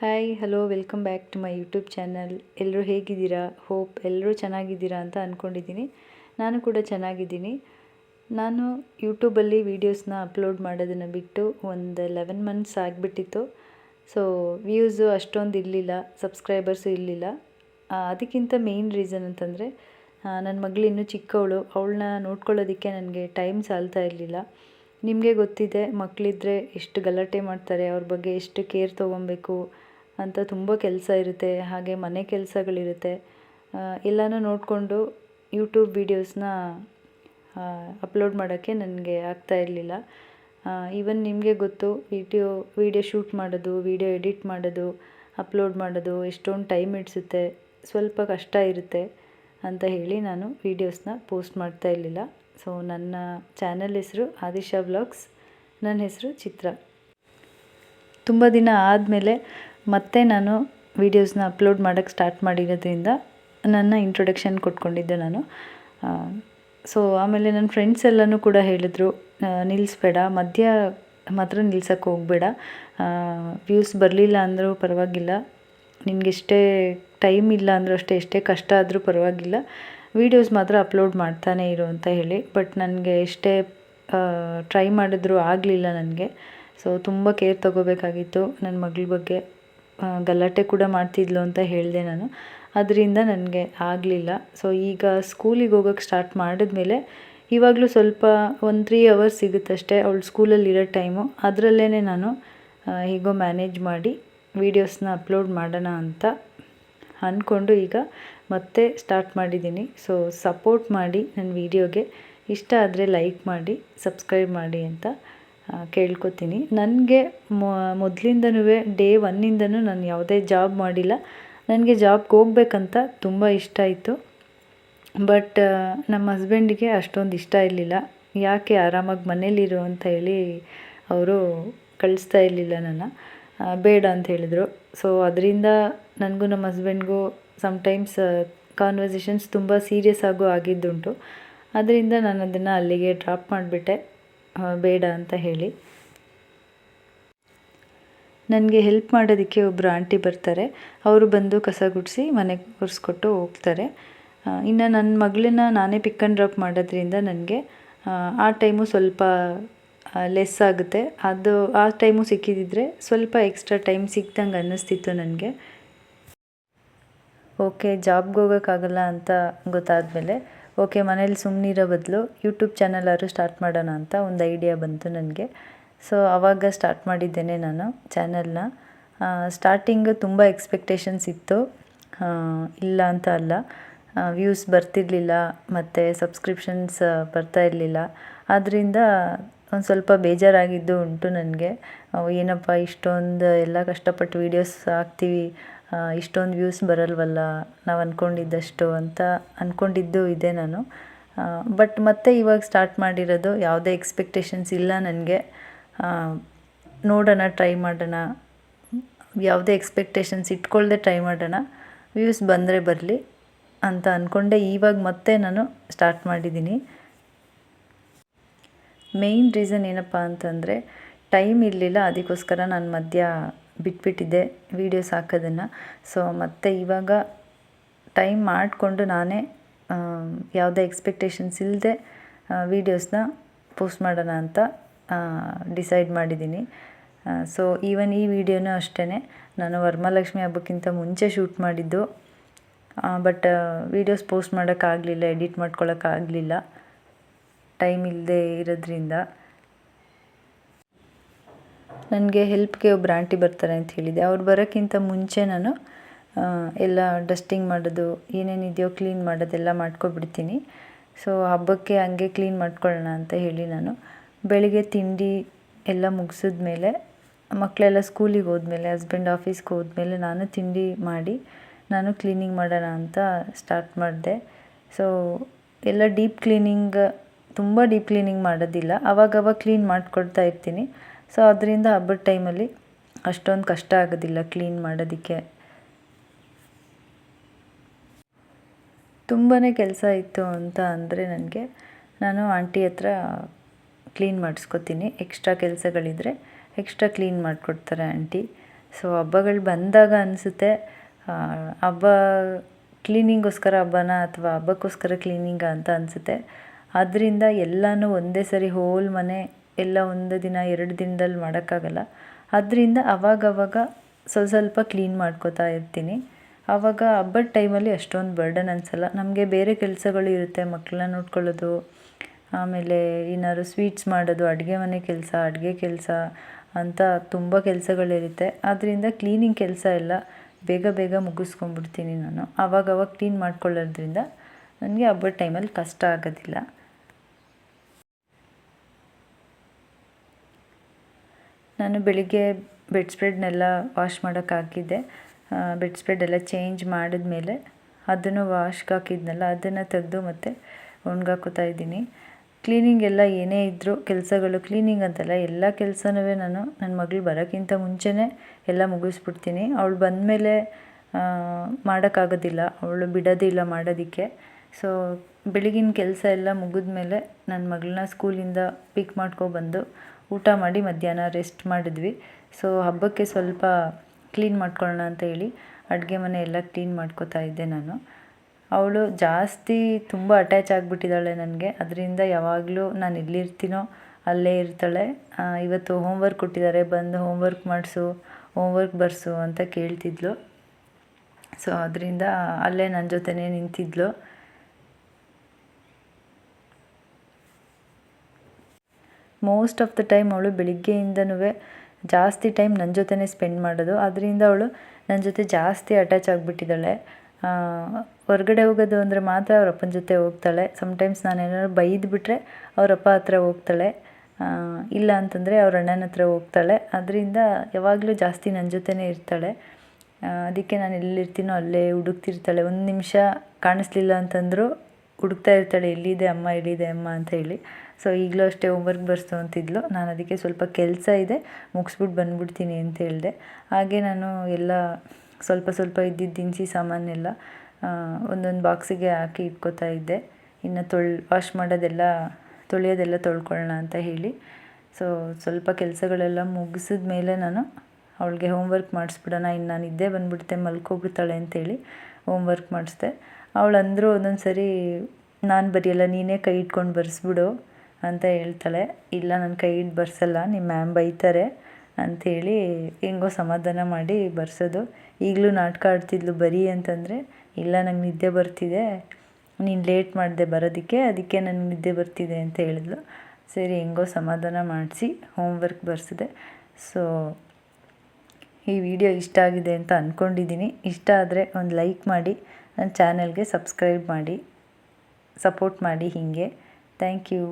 Hi hello welcome back to my YouTube channel ಎಲ್ಲರೂ ಹೇಗಿದ್ದೀರಾ? Hope ಎಲ್ಲರೂ ಚೆನ್ನಾಗಿದ್ದೀರಾ ಅಂತ ಅಂದ್ಕೊಂಡಿದ್ದೀನಿ ನಾನು ಕೂಡ ಚೆನ್ನಾಗಿದ್ದೀನಿ. ನಾನು ಯೂಟ್ಯೂಬಲ್ಲಿ ವೀಡಿಯೋಸ್ನ ಅಪ್ಲೋಡ್ ಮಾಡೋದನ್ನು ಬಿಟ್ಟು ಒಂದು ಲೆವೆನ್ ಮಂತ್ಸ್ ಆಗಿಬಿಟ್ಟಿತ್ತು. ಸೊ ವ್ಯೂಸು ಅಷ್ಟೊಂದು ಇರಲಿಲ್ಲ ಸಬ್ಸ್ಕ್ರೈಬರ್ಸು ಇರಲಿಲ್ಲ. ಅದಕ್ಕಿಂತ ಮೇಯ್ನ್ ರೀಸನ್ ಅಂತಂದರೆ ನನ್ನ ಮಗಳು ಇನ್ನೂ ಚಿಕ್ಕವಳು. ಅವಳನ್ನ ನೋಡ್ಕೊಳ್ಳೋದಕ್ಕೆ ನನಗೆ ಟೈಮ್ ಸಾಲ್ತಾ ಇರಲಿಲ್ಲ. ನಿಮಗೆ ಗೊತ್ತಿದೆ ಮಕ್ಕಳಿದ್ರೆ ಎಷ್ಟು ಗಲಾಟೆ ಮಾಡ್ತಾರೆ, ಅವ್ರ ಬಗ್ಗೆ ಎಷ್ಟು ಕೇರ್ ತೊಗೊಬೇಕು ಅಂತ ತುಂಬ ಕೆಲಸ ಇರುತ್ತೆ, ಹಾಗೆ ಮನೆ ಕೆಲಸಗಳಿರುತ್ತೆ. ಎಲ್ಲನೂ ನೋಡಿಕೊಂಡು ಯೂಟ್ಯೂಬ್ ವೀಡಿಯೋಸ್ನ ಅಪ್ಲೋಡ್ ಮಾಡೋಕ್ಕೆ ನನಗೆ ಆಗ್ತಾ ಇರಲಿಲ್ಲ. ಈವನ್ ನಿಮಗೆ ಗೊತ್ತು ವೀಡಿಯೋ ವೀಡಿಯೋ ಶೂಟ್ ಮಾಡೋದು ವೀಡಿಯೋ ಎಡಿಟ್ ಮಾಡೋದು ಅಪ್ಲೋಡ್ ಮಾಡೋದು, ಎಷ್ಟೊಂದು ಟೈಮ್ ಹಿಡಿಸುತ್ತೆ, ಸ್ವಲ್ಪ ಕಷ್ಟ ಇರುತ್ತೆ ಅಂತ ಹೇಳಿ ನಾನು ವೀಡಿಯೋಸ್ನ ಪೋಸ್ಟ್ ಮಾಡ್ತಾ ಇರಲಿಲ್ಲ. ಸೊ ನನ್ನ ಚಾನಲ್ ಹೆಸರು ಆದಿಶಾ ವ್ಲಾಗ್ಸ್ ನನ್ನ ಹೆಸರು ಚಿತ್ರ. ತುಂಬ ದಿನ ಆದಮೇಲೆ ಮತ್ತೆ ನಾನು ವೀಡಿಯೋಸ್ನ ಅಪ್ಲೋಡ್ ಮಾಡೋಕ್ಕೆ ಸ್ಟಾರ್ಟ್ ಮಾಡಿರೋದ್ರಿಂದ ನನ್ನ ಇಂಟ್ರೊಡಕ್ಷನ್ ಕೊಟ್ಕೊಂಡಿದ್ದೆ ನಾನು. ಸೊ ಆಮೇಲೆ ನನ್ನ ಫ್ರೆಂಡ್ಸ್ ಎಲ್ಲನೂ ಕೂಡ ಹೇಳಿದರು ನಿಲ್ಲಿಸ್ಬೇಡ ಮಧ್ಯ ಮಾತ್ರ ನಿಲ್ಸೋಕ್ಕೆ ಹೋಗಬೇಡ. ವ್ಯೂಸ್ ಬರಲಿಲ್ಲ ಅಂದರೂ ಪರವಾಗಿಲ್ಲ. ನಿನಗೆಷ್ಟೇ ಟೈಮ್ ಇಲ್ಲ ಅಂದರೂ ಅಷ್ಟೇ, ಎಷ್ಟೇ ಕಷ್ಟ ಆದರೂ ಪರವಾಗಿಲ್ಲ. ವೀಡಿಯೋಸ್ ಮಾತ್ರ ಅಪ್ಲೋಡ್ ಮಾಡ್ತಾನೆ ಇರು ಅಂತ ಹೇಳಿ. ಬಟ್ ನನಗೆ ಎಷ್ಟೇ ಟ್ರೈ ಮಾಡಿದ್ರೂ ಆಗಲಿಲ್ಲ ನನಗೆ. ಸೊ ತುಂಬ ಕೇರ್ ತಗೋಬೇಕಾಗಿತ್ತು ನನ್ನ ಮಗಳ ಬಗ್ಗೆ. ಗಲಾಟೆ ಕೂಡ ಮಾಡ್ತಿದ್ಲು ಅಂತ ಹೇಳಿದೆ ನಾನು. ಅದರಿಂದ ನನಗೆ ಆಗಲಿಲ್ಲ. ಸೊ ಈಗ ಸ್ಕೂಲಿಗೆ ಹೋಗೋಕ್ಕೆ ಸ್ಟಾರ್ಟ್ ಮಾಡಿದ್ಮೇಲೆ ಇವಾಗಲೂ ಸ್ವಲ್ಪ ಒಂದು ತ್ರೀ ಅವರ್ಸ್ ಸಿಗುತ್ತಷ್ಟೇ ಅವಳು ಸ್ಕೂಲಲ್ಲಿರೋ ಟೈಮು ಅದರಲ್ಲೇ ನಾನು ಹೀಗೋ ಮ್ಯಾನೇಜ್ ಮಾಡಿ ವೀಡಿಯೋಸ್ನ ಅಪ್ಲೋಡ್ ಮಾಡೋಣ ಅಂತ ಅಂದ್ಕೊಂಡು ಈಗ ಮತ್ತೆ ಸ್ಟಾರ್ಟ್ ಮಾಡಿದ್ದೀನಿ. ಸೊ ಸಪೋರ್ಟ್ ಮಾಡಿ ನನ್ನ ವೀಡಿಯೋಗೆ ಇಷ್ಟ ಆದರೆ ಲೈಕ್ ಮಾಡಿ ಸಬ್ಸ್ಕ್ರೈಬ್ ಮಾಡಿ ಅಂತ. ಕೇಳ್ಕೊತೀನಿ. ನನಗೆ ಮೊದಲಿಂದನೂ ಡೇ ಒನ್ನಿಂದನೂ ನಾನು ಯಾವುದೇ ಜಾಬ್ ಮಾಡಿಲ್ಲ. ನನಗೆ ಜಾಬ್ಗೆ ಹೋಗ್ಬೇಕಂತ ತುಂಬ ಇಷ್ಟ ಇತ್ತು ಬಟ್ ನಮ್ಮ ಹಸ್ಬೆಂಡಿಗೆ ಅಷ್ಟೊಂದು ಇಷ್ಟ ಇರಲಿಲ್ಲ. ಯಾಕೆ ಆರಾಮಾಗಿ ಮನೇಲಿರು ಅಂತ ಹೇಳಿ ಅವರು ಕಳಿಸ್ತಾ ಇರಲಿಲ್ಲ ನನ್ನ. ಬೇಡ ಅಂತ ಹೇಳಿದರು. ಸೊ ಅದರಿಂದ ನನಗೂ ನಮ್ಮ ಹಸ್ಬೆಂಡ್ಗೂ ಸಮ್ಟೈಮ್ಸ್ ಕಾನ್ವರ್ಸೇಷನ್ಸ್ ತುಂಬ ಸೀರಿಯಸ್ ಆಗು ಆಗಿದ್ದುಂಟು. ಅದರಿಂದ ನಾನು ಅದನ್ನು ಅಲ್ಲಿಗೆ ಡ್ರಾಪ್ ಮಾಡಿಬಿಟ್ಟೆ. ಬೇಡ ಅಂತ ಹೇಳಿ. ನನಗೆ ಹೆಲ್ಪ್ ಮಾಡೋದಕ್ಕೆ ಒಬ್ಬರು ಆಂಟಿ ಬರ್ತಾರೆ. ಅವರು ಬಂದು ಕಸ ಗುಡಿಸಿ ಮನೆಗೆ ಒರೆಸ್ಕೊಟ್ಟು ಹೋಗ್ತಾರೆ. ಇನ್ನು ನನ್ನ ಮಗಳನ್ನ ನಾನೇ ಪಿಕ್ ಆ್ಯಂಡ್ ಡ್ರಾಪ್ ಮಾಡೋದ್ರಿಂದ ನನಗೆ, ಆ ಟೈಮು ಸ್ವಲ್ಪ ಲೆಸ್ ಆಗುತ್ತೆ. ಅದು, ಆ ಟೈಮು ಸಿಕ್ಕಿದ್ದಿದ್ರೆ ಸ್ವಲ್ಪ ಎಕ್ಸ್ಟ್ರಾ ಟೈಮ್ ಸಿಕ್ಕಿದಂಗೆ ಅನ್ನಿಸ್ತಿತ್ತು ನನಗೆ. ಓಕೆ ಜಾಬ್ಗೆ ಹೋಗೋಕ್ಕಾಗಲ್ಲ ಅಂತ ಗೊತ್ತಾದಮೇಲೆ ಓಕೆ, ಮನೇಲಿ ಸುಮ್ಮನಿರೋ ಬದಲು ಯೂಟ್ಯೂಬ್ ಚಾನಲ್ ಆದ್ರೂ ಸ್ಟಾರ್ಟ್ ಮಾಡೋಣ ಅಂತ ಒಂದು ಐಡಿಯಾ ಬಂತು ನನಗೆ. ಸೊ ಆವಾಗ ಸ್ಟಾರ್ಟ್ ಮಾಡಿದ್ದೇನೆ ನಾನು ಚಾನಲ್ನ. ಸ್ಟಾರ್ಟಿಂಗ್ ತುಂಬ ಎಕ್ಸ್ಪೆಕ್ಟೇಷನ್ಸ್ ಇತ್ತು. ಇಲ್ಲ ಅಂತ ಅಲ್ಲ. ವ್ಯೂಸ್ ಬರ್ತಿರಲಿಲ್ಲ, ಮತ್ತು ಸಬ್ಸ್ಕ್ರಿಪ್ಷನ್ಸ್ ಬರ್ತಾ ಇರಲಿಲ್ಲ. ಆದ್ದರಿಂದ ಒಂದು ಸ್ವಲ್ಪ ಬೇಜಾರಾಗಿದ್ದು ಉಂಟು ನನಗೆ. ಏನಪ್ಪ, ಇಷ್ಟೊಂದು ಎಲ್ಲ ಕಷ್ಟಪಟ್ಟು ವೀಡಿಯೋಸ್ ಹಾಕ್ತೀವಿ ಇಷ್ಟೊಂದು ವ್ಯೂಸ್ ಬರಲ್ವಲ್ಲ, ನಾವು ಅಂದ್ಕೊಂಡಿದ್ದಷ್ಟು ಅಂತ ಅಂದ್ಕೊಂಡಿದ್ದು ಇದೆ ನಾನು. ಬಟ್ ಮತ್ತೆ ಇವಾಗ ಸ್ಟಾರ್ಟ್ ಮಾಡಿರೋದು ಯಾವುದೇ ಎಕ್ಸ್ಪೆಕ್ಟೇಷನ್ಸ್ ಇಲ್ಲ ನನಗೆ. ನೋಡೋಣ ಟ್ರೈ ಮಾಡೋಣ. ಯಾವುದೇ ಎಕ್ಸ್ಪೆಕ್ಟೇಷನ್ಸ್ ಇಟ್ಕೊಳ್ಳದೆ ಟ್ರೈ ಮಾಡೋಣ. ವ್ಯೂಸ್ ಬಂದರೆ ಬರಲಿ ಅಂತ ಅಂದ್ಕೊಂಡೆ ಇವಾಗ ಮತ್ತೆ ನಾನು ಸ್ಟಾರ್ಟ್ ಮಾಡಿದ್ದೀನಿ. ಮೇಯ್ನ್ ರೀಸನ್ ಏನಪ್ಪ ಅಂತಂದರೆ ಟೈಮ್ ಇರಲಿಲ್ಲ, ಅದಕ್ಕೋಸ್ಕರ ನಾನು ಮಧ್ಯ ಬಿಟ್ಬಿಟ್ಟಿದ್ದೆ ವೀಡಿಯೋಸ್ ಹಾಕೋದನ್ನು. ಸೊ ಮತ್ತು ಇವಾಗ ಟೈಮ್ ಮಾಡಿಕೊಂಡು ನಾನೇ ಯಾವುದೇ ಎಕ್ಸ್ಪೆಕ್ಟೇಷನ್ಸ್ ಇಲ್ಲದೆ ವೀಡಿಯೋಸ್ನ ಪೋಸ್ಟ್ ಮಾಡೋಣ ಅಂತ ಡಿಸೈಡ್ ಮಾಡಿದ್ದೀನಿ. ಸೊ ಈವನ್ ಈ ವಿಡಿಯೋನೂ ಅಷ್ಟೇ ನಾನು ವರಮಹಾಲಕ್ಷ್ಮಿ ಹಬ್ಬಕ್ಕಿಂತ ಮುಂಚೆ ಶೂಟ್ ಮಾಡಿದ್ದು. ಬಟ್ ವೀಡಿಯೋಸ್ ಪೋಸ್ಟ್ ಮಾಡೋಕ್ಕಾಗಲಿಲ್ಲ ಎಡಿಟ್ ಮಾಡ್ಕೊಳ್ಳೋಕ್ಕಾಗಲಿಲ್ಲ ಟೈಮ್ ಇಲ್ಲದೆ ಇರೋದ್ರಿಂದ. ನನಗೆ ಹೆಲ್ಪ್ಗೆ ಒಬ್ಬರು ಆಂಟಿ ಬರ್ತಾರೆ ಅಂತ ಹೇಳಿದೆ. ಅವ್ರು ಬರೋಕ್ಕಿಂತ ಮುಂಚೆ ನಾನು ಎಲ್ಲ ಡಸ್ಟಿಂಗ್ ಮಾಡೋದು, ಏನೇನಿದೆಯೋ ಕ್ಲೀನ್ ಮಾಡೋದೆಲ್ಲ ಮಾಡ್ಕೊಬಿಡ್ತೀನಿ. ಸೊ ಹಬ್ಬಕ್ಕೆ ಹಂಗೆ ಕ್ಲೀನ್ ಮಾಡ್ಕೊಳ್ಳೋಣ ಅಂತ ಹೇಳಿ ನಾನು ಬೆಳಿಗ್ಗೆ ತಿಂಡಿ ಎಲ್ಲ ಮುಗಿಸಿದ್ಮೇಲೆ, ಮಕ್ಕಳೆಲ್ಲ ಸ್ಕೂಲಿಗೆ ಹೋದ್ಮೇಲೆ, ಹಸ್ಬೆಂಡ್ ಆಫೀಸ್ಗೆ ಹೋದ್ಮೇಲೆ ನಾನು ತಿಂಡಿ ಮಾಡಿ, ನಾನು ಕ್ಲೀನಿಂಗ್ ಮಾಡೋಣ ಅಂತ ಸ್ಟಾರ್ಟ್ ಮಾಡಿದೆ. ಸೊ ಎಲ್ಲ ಡೀಪ್ ಕ್ಲೀನಿಂಗ್, ತುಂಬ ಡೀಪ್ ಕ್ಲೀನಿಂಗ್ ಮಾಡೋದಿಲ್ಲ. ಅವಾಗವಾಗ ಕ್ಲೀನ್ ಮಾಡಿಕೊಡ್ತಾ ಇರ್ತೀನಿ. ಸೊ ಅದರಿಂದ ಹಬ್ಬದ ಟೈಮಲ್ಲಿ ಅಷ್ಟೊಂದು ಕಷ್ಟ ಆಗೋದಿಲ್ಲ ಕ್ಲೀನ್ ಮಾಡೋದಕ್ಕೆ. ತುಂಬಾ ಕೆಲಸ ಇತ್ತು ಅಂತ ಅಂದರೆ ನನಗೆ ನಾನು ಆಂಟಿ ಹತ್ರ ಕ್ಲೀನ್ ಮಾಡಿಸ್ಕೊತೀನಿ. ಎಕ್ಸ್ಟ್ರಾ ಕೆಲಸಗಳಿದ್ರೆ ಎಕ್ಸ್ಟ್ರಾ ಕ್ಲೀನ್ ಮಾಡಿಕೊಡ್ತಾರೆ ಆಂಟಿ ಸೊ ಹಬ್ಬಗಳು ಬಂದಾಗ ಅನಿಸುತ್ತೆ ಹಬ್ಬ ಕ್ಲೀನಿಂಗೋಸ್ಕರ ಹಬ್ಬನ ಅಥವಾ ಹಬ್ಬಕ್ಕೋಸ್ಕರ ಕ್ಲೀನಿಂಗ ಅಂತ ಅನಿಸುತ್ತೆ. ಆದ್ದರಿಂದ ಎಲ್ಲನೂ ಒಂದೇ ಸರಿ ಹೋಲ್ ಮನೆ ಎಲ್ಲ ಒಂದು ದಿನ, ಎರಡು ದಿನದಲ್ಲಿ ಮಾಡೋಕ್ಕಾಗಲ್ಲ. ಅದರಿಂದ ಅವಾಗವಾಗ ಸ್ವಲ್ಪ ಸ್ವಲ್ಪ ಕ್ಲೀನ್ ಮಾಡ್ಕೋತಾ ಇರ್ತೀನಿ. ಆವಾಗ ಹಬ್ಬದ ಟೈಮಲ್ಲಿ ಅಷ್ಟೊಂದು ಬರ್ಡನ್ ಅನಿಸಲ್ಲ. ನಮಗೆ ಬೇರೆ ಕೆಲಸಗಳು ಇರುತ್ತೆ, ಮಕ್ಕಳನ್ನ ನೋಡ್ಕೊಳ್ಳೋದು, ಆಮೇಲೆ ಏನಾದ್ರು ಸ್ವೀಟ್ಸ್ ಮಾಡೋದು, ಅಡುಗೆ ಮನೆ ಕೆಲಸ, ಅಡುಗೆ ಕೆಲಸ ಅಂತ ತುಂಬ ಕೆಲಸಗಳಿರುತ್ತೆ. ಆದ್ದರಿಂದ ಕ್ಲೀನಿಂಗ್ ಕೆಲಸ ಎಲ್ಲ ಬೇಗ ಬೇಗ ಮುಗಿಸ್ಕೊಂಡ್ಬಿಡ್ತೀನಿ ನಾನು. ಆವಾಗವಾಗ ಕ್ಲೀನ್ ಮಾಡ್ಕೊಳ್ಳೋದ್ರಿಂದ ನನಗೆ ಹಬ್ಬದ ಟೈಮಲ್ಲಿ ಕಷ್ಟ ಆಗೋದಿಲ್ಲ. ನಾನು ಬೆಳಿಗ್ಗೆ ಬೆಡ್ ಸ್ಪ್ರೆಡ್ನೆಲ್ಲ ವಾಶ್ ಮಾಡೋಕ್ಕೆ ಹಾಕಿದ್ದೆ. ಬೆಡ್ ಸ್ಪ್ರೆಡ್ ಎಲ್ಲ ಚೇಂಜ್ ಮಾಡಿದ್ಮೇಲೆ ಅದನ್ನು ವಾಶ್ಗೆ ಹಾಕಿದ್ನಲ್ಲ, ಅದನ್ನು ತೆಗೆದು ಮತ್ತೆ ಒಣಗಾಕೋತಾ ಇದ್ದೀನಿ. ಕ್ಲೀನಿಂಗ್ ಎಲ್ಲ ಏನೇ ಇದ್ದರೂ ಕೆಲಸಗಳು, ಕ್ಲೀನಿಂಗ್ ಅಂತಲ್ಲ, ಎಲ್ಲ ಕೆಲಸನೂ ನಾನು ನನ್ನ ಮಗಳು ಬರೋಕ್ಕಿಂತ ಮುಂಚೆನೇ ಎಲ್ಲ ಮುಗಿಸ್ಬಿಡ್ತೀನಿ. ಅವಳು ಬಂದಮೇಲೆ ಮಾಡೋಕ್ಕಾಗೋದಿಲ್ಲ ಅವಳು ಬಿಡೋದಿಲ್ಲ ಮಾಡೋದಕ್ಕೆ. ಸೊ ಬೆಳಗಿನ ಕೆಲಸ ಎಲ್ಲ ಮುಗಿದ್ಮೇಲೆ ನನ್ನ ಮಗಳನ್ನ ಸ್ಕೂಲಿಂದ ಪಿಕ್ ಮಾಡ್ಕೊಬಂದು ಊಟ ಮಾಡಿ ಮಧ್ಯಾಹ್ನ ರೆಸ್ಟ್ ಮಾಡಿದ್ವಿ. ಸೊ ಹಬ್ಬಕ್ಕೆ ಸ್ವಲ್ಪ ಕ್ಲೀನ್ ಮಾಡ್ಕೊಳ್ಳೋಣ ಅಂತ ಹೇಳಿ ಅಡುಗೆ ಮನೆ ಎಲ್ಲ ಕ್ಲೀನ್ ಮಾಡ್ಕೋತಾ ಇದ್ದೆ ನಾನು. ಅವಳು ಜಾಸ್ತಿ ತುಂಬ ಅಟ್ಯಾಚ್ ಆಗಿಬಿಟ್ಟಿದ್ದಾಳೆ ನನಗೆ. ಅದರಿಂದ ಯಾವಾಗಲೂ ನಾನು ಎಲ್ಲಿರ್ತೀನೋ ಅಲ್ಲೇ ಇರ್ತಾಳೆ. ಇವತ್ತು ಹೋಮ್ವರ್ಕ್ ಕೊಟ್ಟಿದ್ದಾರೆ. ಬಂದು ಹೋಮ್ವರ್ಕ್ ಮಾಡಿಸು ಹೋಮ್ವರ್ಕ್ ಬರ್ಸು ಅಂತ ಕೇಳ್ತಿದ್ಲು. ಸೊ ಅದರಿಂದ ಅಲ್ಲೇ ನನ್ನ ಜೊತೆನೇ ನಿಂತಿದ್ಲು. ಮೋಸ್ಟ್ ಆಫ್ ದ ಟೈಮ್ ಅವಳು ಬೆಳಿಗ್ಗೆಯಿಂದನೂ ಜಾಸ್ತಿ ಟೈಮ್ ನನ್ನ ಜೊತೆನೇ ಸ್ಪೆಂಡ್ ಮಾಡೋದು. ಅದರಿಂದ ಅವಳು ನನ್ನ ಜೊತೆ ಜಾಸ್ತಿ ಅಟ್ಯಾಚ್ ಆಗಿಬಿಟ್ಟಿದ್ದಾಳೆ. ಹೊರಗಡೆ ಹೋಗೋದು ಅಂದರೆ ಮಾತ್ರ ಅವ್ರ ಅಪ್ಪನ ಜೊತೆ ಹೋಗ್ತಾಳೆ. ಸಮ್ಟೈಮ್ಸ್ ನಾನು ಏನಾದ್ರು ಬೈದ್ಬಿಟ್ರೆ ಅವ್ರ ಅಪ್ಪ ಹತ್ರ ಹೋಗ್ತಾಳೆ. ಇಲ್ಲ ಅಂತಂದರೆ ಅವ್ರ ಅಣ್ಣನ ಹತ್ರ ಹೋಗ್ತಾಳೆ. ಅದರಿಂದ ಯಾವಾಗಲೂ ಜಾಸ್ತಿ ನನ್ನ ಜೊತೆನೇ ಇರ್ತಾಳೆ. ಅದಕ್ಕೆ ನಾನು ಎಲ್ಲಿರ್ತೀನೋ ಅಲ್ಲೇ ಹುಡುಕ್ತಿರ್ತಾಳೆ. ಒಂದು ನಿಮಿಷ ಕಾಣಿಸ್ಲಿಲ್ಲ ಅಂತಂದರೂ ಹುಡುಕ್ತಾ ಇರ್ತಾಳೆ ಎಲ್ಲಿದೆ ಅಮ್ಮ ಎಲ್ಲಿದೆ ಅಮ್ಮ ಅಂತ ಹೇಳಿ. ಸೊ ಈಗಲೂ ಅಷ್ಟೇ ಹೋಮ್ವರ್ಕ್ ಬರ್ಸು ಅಂತಿದ್ಲು. ನಾನು ಅದಕ್ಕೆ ಸ್ವಲ್ಪ ಕೆಲಸ ಇದೆ ಮುಗಿಸ್ಬಿಟ್ಟು ಬಂದ್ಬಿಡ್ತೀನಿ ಅಂತ ಹೇಳಿದೆ. ಹಾಗೆ ನಾನು ಎಲ್ಲ ಸ್ವಲ್ಪ ಸ್ವಲ್ಪ ಇದ್ದಿದ್ದ ದಿನಸಿ ಸಾಮಾನೆಲ್ಲ ಒಂದೊಂದು ಬಾಕ್ಸಿಗೆ ಹಾಕಿ ಇಟ್ಕೋತಾ ಇದ್ದೆ. ಇನ್ನು ತೊಳ್ ವಾಶ್ ಮಾಡೋದೆಲ್ಲ, ತೊಳೆಯೋದೆಲ್ಲ ತೊಳ್ಕೊಳ್ಳೋಣ ಅಂತ ಹೇಳಿ. ಸೊ ಸ್ವಲ್ಪ ಕೆಲಸಗಳೆಲ್ಲ ಮುಗಿಸಿದ ಮೇಲೆ ನಾನು ಅವಳಿಗೆ ಹೋಮ್ವರ್ಕ್ ಮಾಡಿಸ್ಬಿಡೋಣ, ಇನ್ನು ನಾನು ನಿದ್ದೆ ಬಂದುಬಿಡುತ್ತೆ ಮಲ್ಕೋಗ್ಬಿಡ್ತಾಳೆ ಅಂತೇಳಿ ಹೋಮ್ವರ್ಕ್ ಮಾಡಿಸ್ದೆ. ಅವಳು ಅಂದರೂ ಒಂದೊಂದು ಸರಿ ನಾನು ಬರೆಯಲ್ಲ, ನೀನೇ ಕೈ ಇಟ್ಕೊಂಡು ಬರೆಸ್ಬಿಡು ಅಂತ ಹೇಳ್ತಾಳೆ. ಇಲ್ಲ, ನಾನು ಕೈ ಹಿಡ್ದು ಬರ್ಸಲ್ಲ ನಿಮ್ಮ ಮ್ಯಾಮ್ ಬೈತಾರೆ ಅಂಥೇಳಿ ಹೆಂಗೋ ಸಮಾಧಾನ ಮಾಡಿ ಬರ್ಸೋದು. ಈಗಲೂ ನಾಟಕ ಆಡ್ತಿದ್ಲು ಬರೀ ಅಂತಂದರೆ, ಇಲ್ಲ, ನಂಗೆ ನಿದ್ದೆ ಬರ್ತಿದೆ, ನೀನು ಲೇಟ್ ಮಾಡಿದೆ ಬರೋದಕ್ಕೆ, ಅದಕ್ಕೆ ನನಗೆ ನಿದ್ದೆ ಬರ್ತಿದೆ ಅಂತ ಹೇಳಿದ್ಲು. ಸರಿ, ಹೆಂಗೋ ಸಮಾಧಾನ ಮಾಡಿಸಿ ಹೋಮ್ವರ್ಕ್ ಬರ್ಸಿದೆ. ಸೊ ಈ ವಿಡಿಯೋ ಇಷ್ಟ ಆಗಿದೆ ಅಂತ ಅಂದ್ಕೊಂಡಿದ್ದೀನಿ ಇಷ್ಟ ಆದರೆ ಒಂದು ಲೈಕ್ ಮಾಡಿ, ನನ್ನ ಚಾನಲ್ಗೆ ಸಬ್ಸ್ಕ್ರೈಬ್ ಮಾಡಿ, ಸಪೋರ್ಟ್ ಮಾಡಿ ಹೀಗೆ. Thank you.